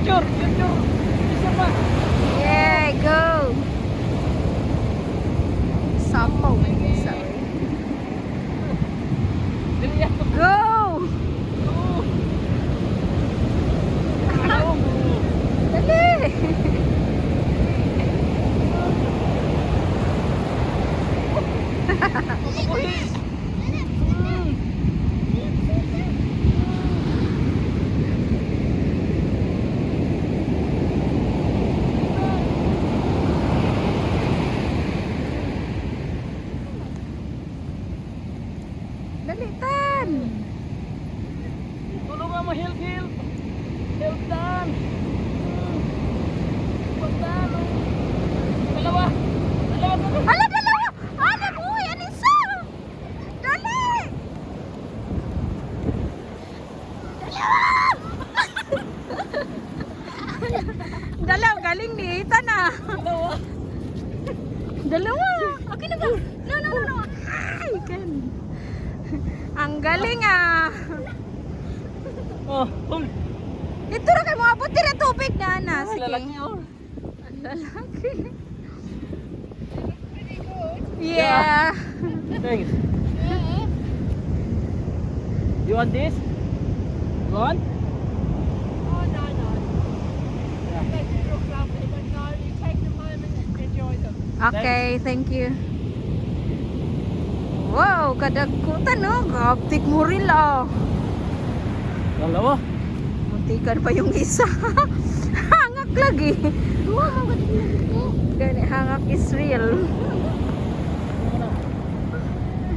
Future, future. Isa pa. Yeah, go! Yan. Go! Dali! Dali, tan! Tulungan mo, help, help. Help, Dan. Huwag, Dan. Dalawa. Dalawa, dalawa. Hala, dalawa! Ano mo? Yan isa! Dali! Dalawa! Dalaw, galing ni Ethan ah. Dalawa. Dalawa. Okay na ba? No, no, no, no. Ay, kan. Ang galing ah. Oh, hold. Ito na kayo mga buti na tubig na na. Ah, Sige. lalaki, oh. Lalaki. Yeah. Thanks. You want this? You want? Oh, no, no. Do look lovely, but no, you take them home and enjoy them. Okay, thank you. Wow, kadagkutan no. Gaptik mo rin oh. Dalawa. Muntikan pa yung isa. hangak lagi. Gani, hangak is real.